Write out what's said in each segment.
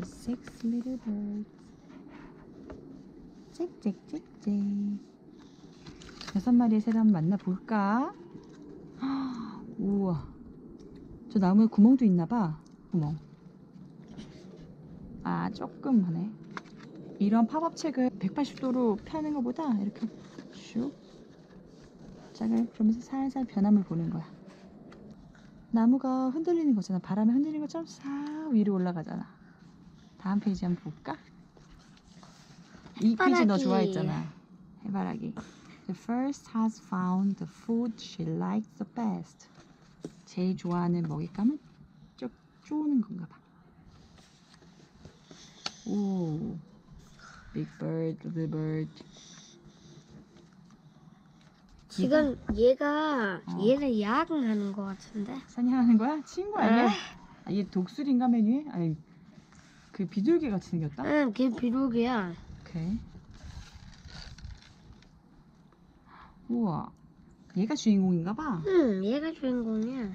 The six little birds. 짹짹짹짹. 여섯 마리의 새를 한번 만나볼까? 우와. 저 나무에 구멍도 있나봐. 구멍. 아, 조금 하네. 이런 팝업 책을 180도로 펴는 것보다 이렇게 슉 짝을 그러면서 살살 변함을 보는 거야. 나무가 흔들리는 거잖아. 바람에 흔들리는 것처럼 싹 위로 올라가잖아. 다음 페이지 한번 볼까? 이 페이지 너. 좋아했잖아. 해바라기. The first has found the food she likes the best. 제일 좋아하는 먹잇감은 쭉 쪼는 건가 봐. 오. Big bird, little bird. 지금 얘가 어. 얘를 야근하는 것 같은데. 사냥하는 거야? 친구 아니야? 아. 아, 얘 독수리인가 메뉴에? 아니 그 비둘기 같이 생겼다? 응, 걔 비둘기야. 오케이. 우와. 얘가 주인공인가 봐. 응, 얘가 주인공이야.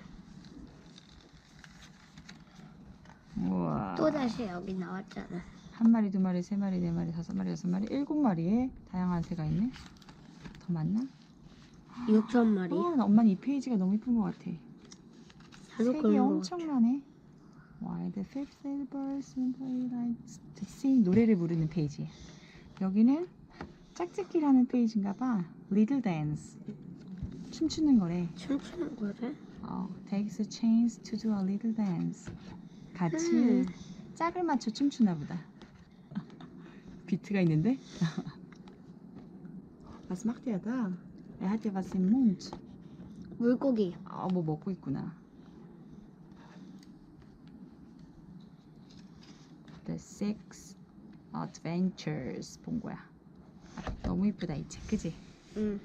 우와. 또 다시 여기 나왔잖아. 한 마리, 두 마리, 세 마리, 네 마리, 다섯 마리, 여섯 마리, 일곱 마리의 다양한 새가 있네. 더 많나? 6천 마리. 어, 나 엄마는 이 페이지가 너무 예쁜 것 같아. 색이 엄청나네. Why the fifth bird simply likes to sing 노래를 부르는 페이지. 여기는 짝짓기라는 페이지인가 봐. Little dance. 춤추는 거래. 춤추는 거래? 어, takes a chance to do a little dance. 같이 음. 짝을 맞춰 춤추나 보다. 비트가 있는데? Was macht er da? Er hat ja was im Mund. 물고기. 아, 뭐 먹고 있구나. Six Adventures 본 거야. 너무 이쁘다 이 책, 그지? 응.